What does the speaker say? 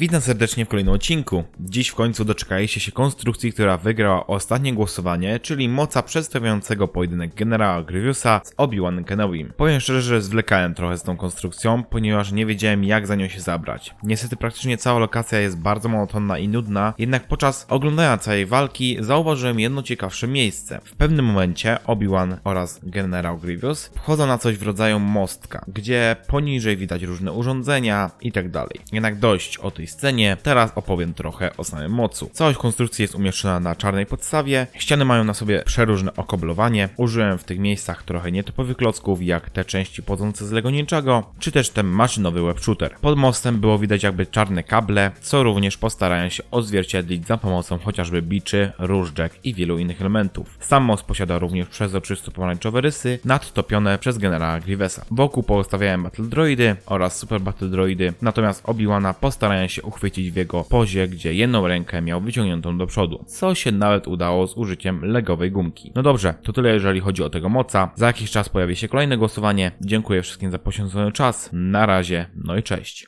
Witam serdecznie w kolejnym odcinku. Dziś w końcu doczekaliście się konstrukcji, która wygrała ostatnie głosowanie, czyli moca przedstawiającego pojedynek generała Grievousa z Obi-Wan Kenobim. Powiem szczerze, że zwlekałem trochę z tą konstrukcją, ponieważ nie wiedziałem jak za nią się zabrać. Niestety praktycznie cała lokacja jest bardzo monotonna i nudna, jednak podczas oglądania całej walki zauważyłem jedno ciekawsze miejsce. W pewnym momencie Obi-Wan oraz generał Grievous wchodzą na coś w rodzaju mostka, gdzie poniżej widać różne urządzenia i tak. Jednak dość o tej scenie, teraz opowiem trochę o samym mocu. Całość konstrukcji jest umieszczona na czarnej podstawie, ściany mają na sobie przeróżne okoblowanie, użyłem w tych miejscach trochę nietypowych klocków, jak te części pochodzące z Lego Ninjago, czy też ten maszynowy web shooter. Pod mostem było widać jakby czarne kable, co również postarają się odzwierciedlić za pomocą chociażby biczy, różdżek i wielu innych elementów. Sam most posiada również przezroczysto pomarańczowe rysy, nadtopione przez generała Grievesa. Wokół postawiałem battle droidy oraz super battle droidy, natomiast Obi-Wana postarają się uchwycić w jego pozie, gdzie jedną rękę miał wyciągniętą do przodu, co się nawet udało z użyciem legowej gumki. No dobrze, to tyle jeżeli chodzi o tego moca. Za jakiś czas pojawi się kolejne głosowanie. Dziękuję wszystkim za poświęcony czas. Na razie, no i cześć.